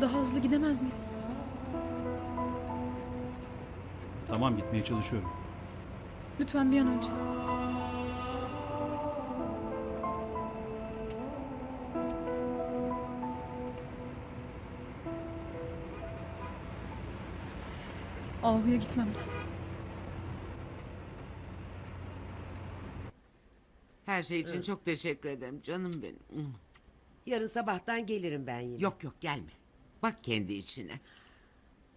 Daha hızlı gidemez miyiz? Tamam gitmeye çalışıyorum. Lütfen bir an önce. Ahu'ya gitmem lazım. Her şey için çok teşekkür ederim canım benim. Yarın sabahtan gelirim ben yine. Yok yok gelme. Bak kendi içine.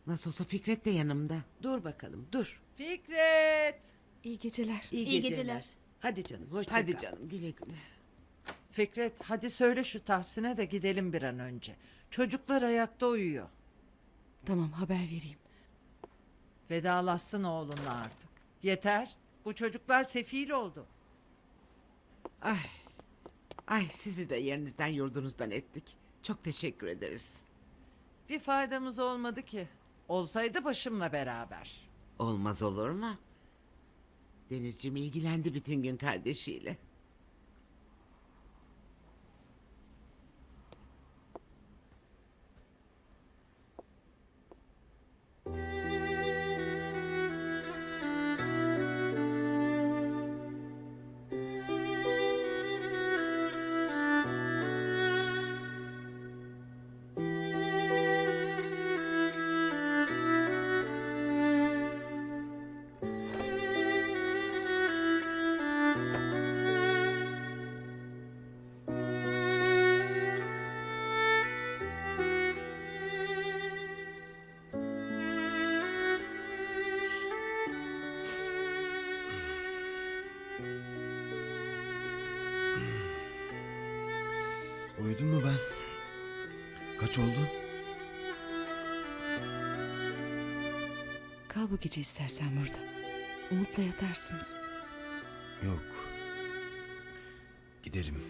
Nasıl olsa Fikret de yanımda. Dur bakalım dur. Fikret! İyi geceler. İyi, İyi geceler. geceler. Hadi canım hoşça Hadi kal. canım güle güle. Fikret hadi söyle şu Tahsin'e de gidelim bir an önce. Çocuklar ayakta uyuyor. Tamam haber vereyim. Vedalaşsın oğlunla artık. Yeter. Bu çocuklar sefil oldu. Ay. Ay sizi de yerinizden yurdunuzdan ettik. Çok teşekkür ederiz. Bir faydamız olmadı ki. Olsaydı başımla beraber. Olmaz olur mu? Denizciğim ilgilendi bütün gün kardeşiyle. Uyudun mu ben? Kaç oldu? Kal bu gece istersen burada. Umut'la yatarsınız. Yok. Gidelim.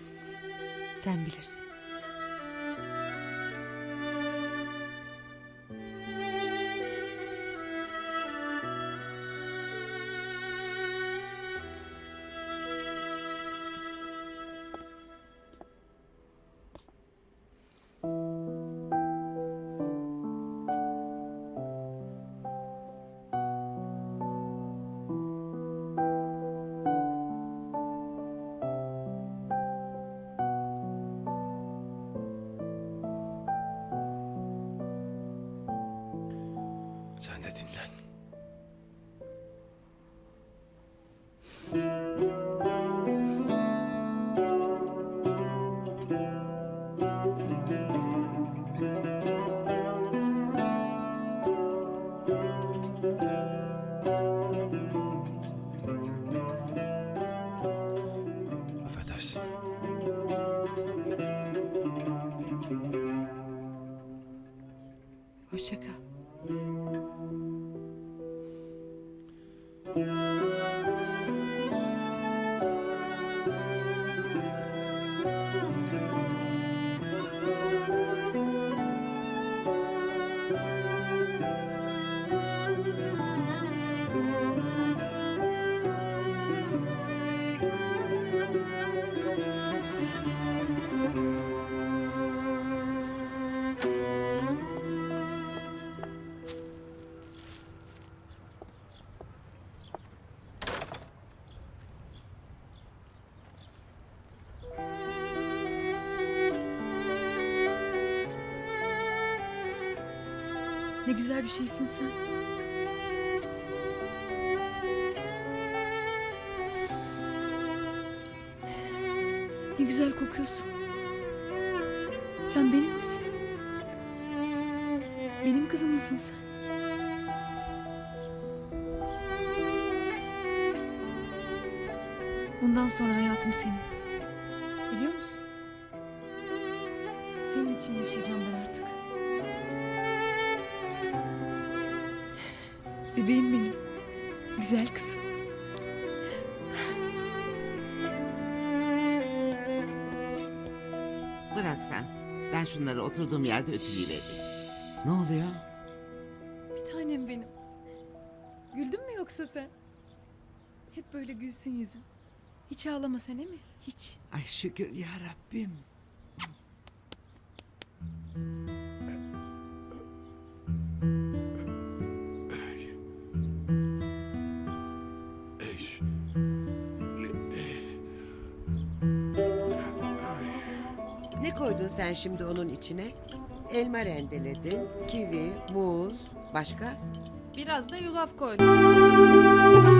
Sen bilirsin. Sen de dinlen. Affedersin. Hoşça kal. Ne güzel bir şeysin sen. Ne güzel kokuyorsun. Sen benim misin? Benim kızım mısın sen? Bundan sonra hayatım senin. Biliyor musun? Senin için yaşayacağım ben artık. Bebeğim benim. Güzel kızım. Bırak sen. Ben şunları oturduğum yerde ütüleyivereyim. Ne oluyor? Bir tanem benim. Güldün mü yoksa sen? Hep böyle gülsün yüzün. Hiç ağlama sen mi? Hiç. Ay şükür ya Rabbim. Koydun sen şimdi onun içine? Elma rendeledin, kivi, muz, başka? Biraz da yulaf koydum.